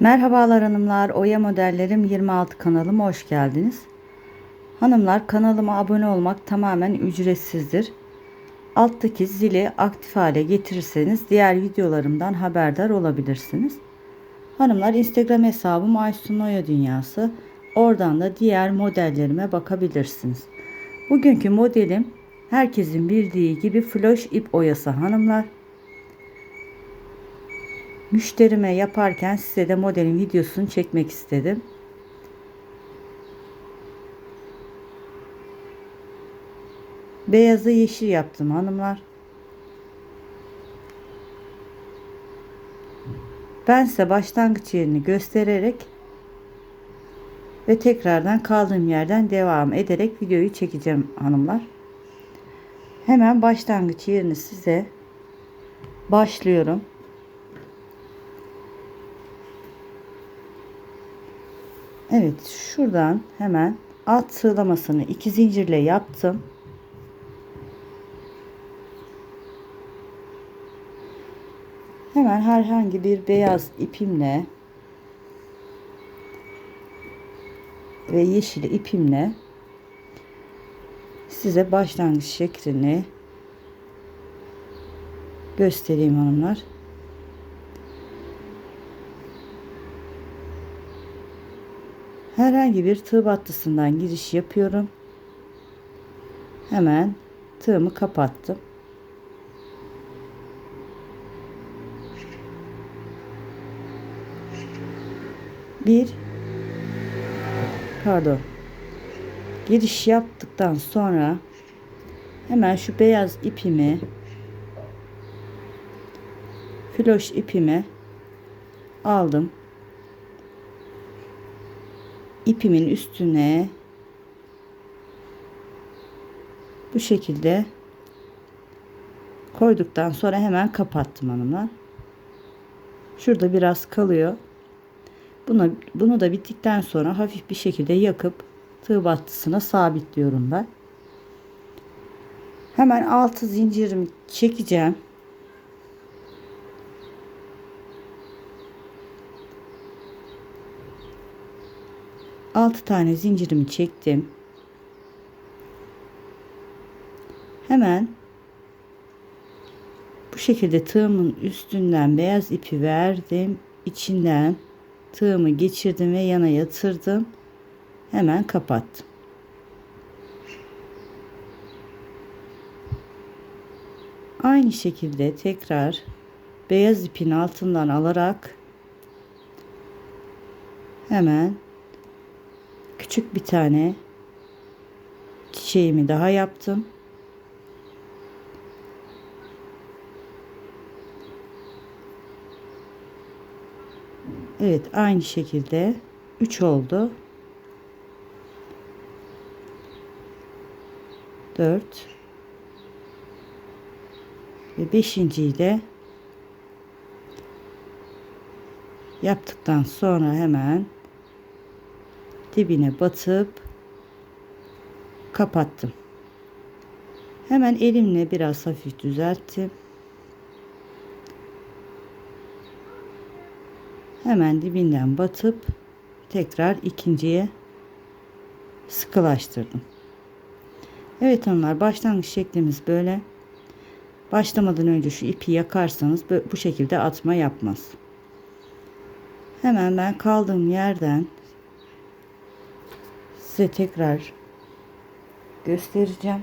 Merhabalar hanımlar, Oya Modellerim 26 kanalıma hoş geldiniz. Hanımlar kanalıma abone olmak tamamen ücretsizdir. Alttaki zili aktif hale getirirseniz diğer videolarımdan haberdar olabilirsiniz. Hanımlar Instagram hesabım Aysun Oya Dünyası. Oradan da diğer modellerime bakabilirsiniz. Bugünkü modelim herkesin bildiği gibi floş ip oyası hanımlar. Müşterime yaparken size de modelin videosunu çekmek istedim. Beyazı yeşil yaptım hanımlar. Ben size başlangıç yerini göstererek ve tekrardan kaldığım yerden devam ederek videoyu çekeceğim hanımlar. Hemen başlangıç yerini size başlıyorum. Evet şuradan hemen alt sığlamasını iki zincirle yaptım. Hemen herhangi bir beyaz ipimle ve yeşil ipimle size başlangıç şeklini göstereyim hanımlar. Herhangi bir tığ battısından giriş yapıyorum. Hemen tığımı kapattım. Bir pardon giriş yaptıktan sonra hemen şu beyaz ipimi floş ipimi aldım ipimin üstüne bu şekilde koyduktan sonra hemen kapattım hanımlar. Şurada biraz kalıyor. Bunu, bunu da bittikten sonra hafif bir şekilde yakıp tığ battısına sabitliyorum ben. Hemen altı zincirimi çekeceğim. 6 tane zincirimi çektim. Hemen bu şekilde tığımın üstünden beyaz ipi verdim. İçinden tığımı geçirdim ve yana yatırdım. Hemen kapattım. Aynı şekilde tekrar beyaz ipin altından alarak hemen küçük bir tane çiçeğimi daha yaptım. Evet aynı şekilde 3 oldu. 4 ve 5. ile yaptıktan sonra hemen dibine batıp kapattım. Hemen elimle biraz hafif düzelttim. Hemen dibinden batıp tekrar ikinciye sıkılaştırdım. Evet hanımlar başlangıç şeklimiz böyle. Başlamadan önce şu ipi yakarsanız bu şekilde atma yapmaz. Hemen ben kaldığım yerden size tekrar göstereceğim.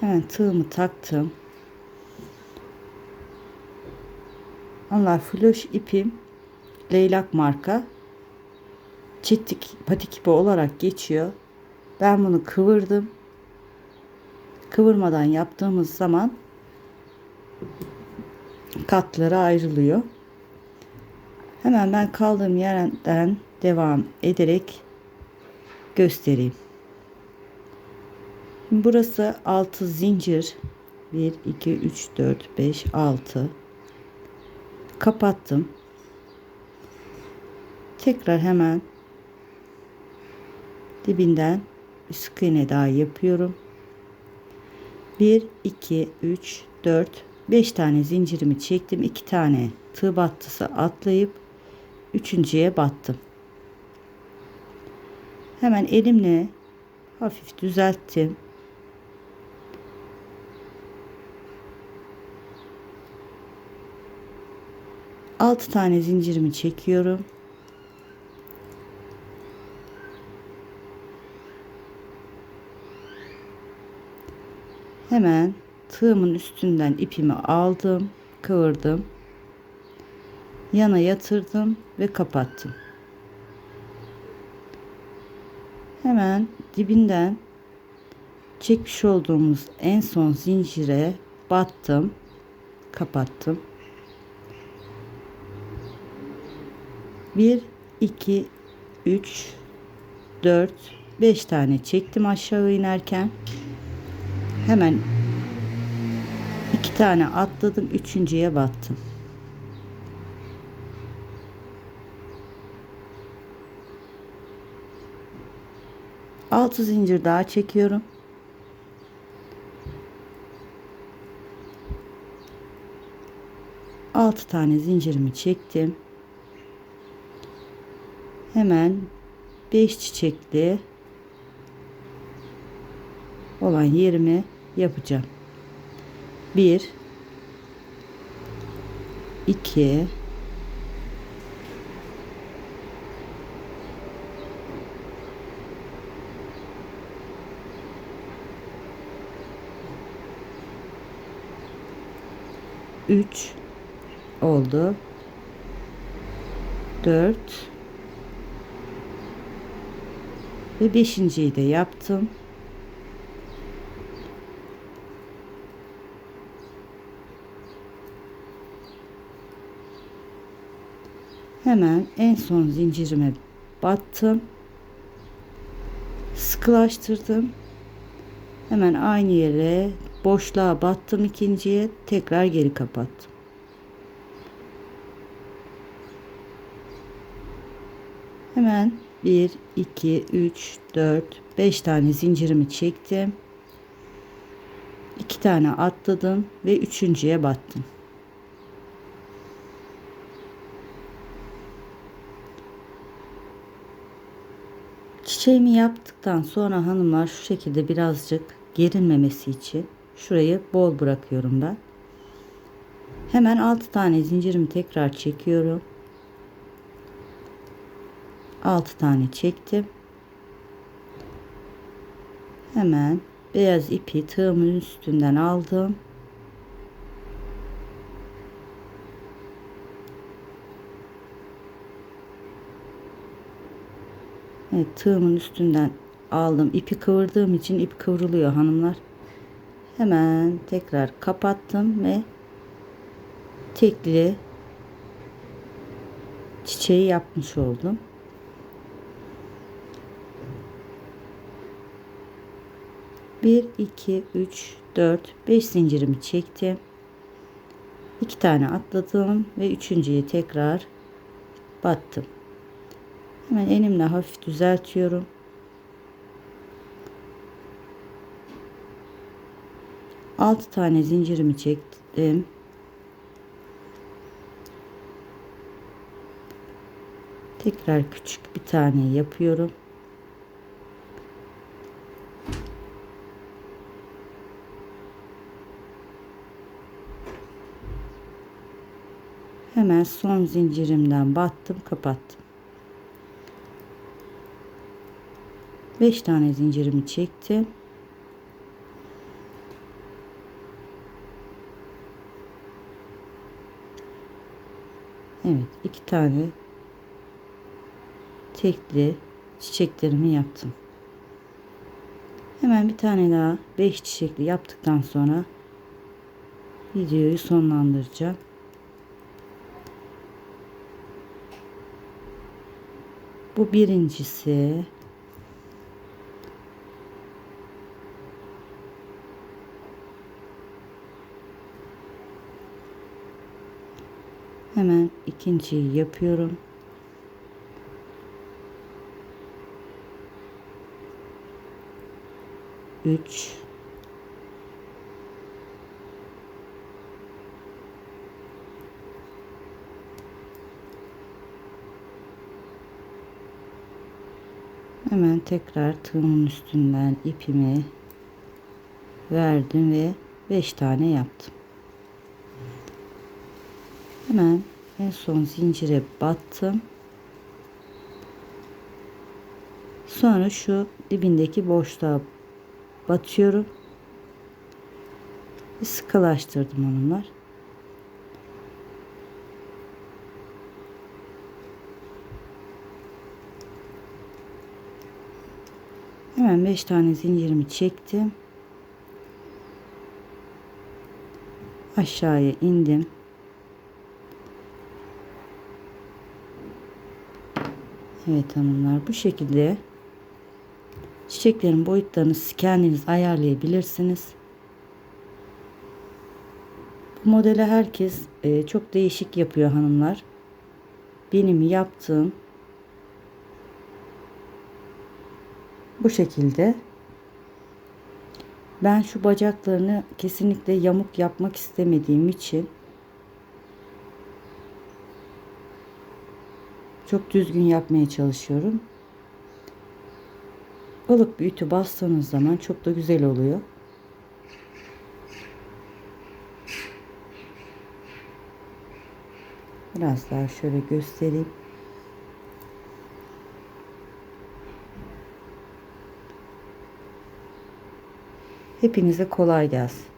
Hemen tığımı taktım. Onlar floş ipim leylak marka çitik patik ipi olarak geçiyor. Ben bunu kıvırdım. Kıvırmadan yaptığımız zaman katlara ayrılıyor. Hemen ben kaldığım yerden devam ederek göstereyim. Şimdi burası 6 zincir. 1 2 3 4 5 6 kapattım. Tekrar hemen dibinden sık iğne daha yapıyorum. 1 2 3 4 5 tane zincirimi çektim. 2 tane tığ battısı atlayıp üçüncüye battım. Hemen elimle hafif düzelttim. Altı tane zincirimi çekiyorum. Hemen tığımın üstünden ipimi aldım, kıvırdım. Yana yatırdım ve kapattım. Hemen dibinden çekmiş olduğumuz en son zincire battım, kapattım. 1 2 3 4 5 tane çektim aşağı inerken. Hemen iki tane atladım, üçüncüye battım. Altı zincir daha çekiyorum. Altı tane zincirimi çektim. Hemen beş çiçekli olan yerimi yapacağım. 1 2 3 oldu. 4 ve beşinciyi de yaptım. Hemen en son zincirime battım. Sıkılaştırdım. Hemen aynı yere boşluğa battım ikinciye tekrar geri kapattım. Hemen 1 2 3 4 5 tane zincirimi çektim. 2 tane atladım ve üçüncüye battım. Çiçeğimi yaptıktan sonra hanımlar şu şekilde birazcık gerilmemesi için şurayı bol bırakıyorum ben. Hemen 6 tane zincirimi tekrar çekiyorum. 6 tane çektim. Hemen beyaz ipi tığımın üstünden aldım. Tığımın üstünden aldım. İpi kıvırdığım için ip kıvrılıyor hanımlar. Hemen tekrar kapattım ve tekli çiçeği yapmış oldum. Bir, iki, üç, dört, beş zincirimi çektim. İki tane atladım ve üçüncüyü tekrar battım. Hemen elimle hafif düzeltiyorum. Altı tane zincirimi çektim. Tekrar küçük bir tane yapıyorum. Hemen son zincirimden battım, kapattım. 5 tane zincirimi çektim. Evet, iki tane tekli çiçeklerimi yaptım. Hemen bir tane daha 5 çiçekli yaptıktan sonra videoyu sonlandıracağım. Bu birincisi. Hemen ikinciyi yapıyorum. 3 Hemen tekrar tığımın üstünden ipimi verdim ve 5 tane yaptım. Hemen en son zincire battım. Sonra şu dibindeki boşluğa batıyorum. Sıkılaştırdım onunla. Hemen 5 tane zincirimi çektim. Aşağıya indim. Evet hanımlar bu şekilde çiçeklerin boyutlarını kendiniz ayarlayabilirsiniz. Bu modeli herkes e, çok değişik yapıyor hanımlar. Benim yaptığım bu şekilde. Ben şu bacaklarını kesinlikle yamuk yapmak istemediğim için çok düzgün yapmaya çalışıyorum. Balık bir ütü bastığınız zaman çok da güzel oluyor. Biraz daha şöyle göstereyim. Hepinize kolay gelsin.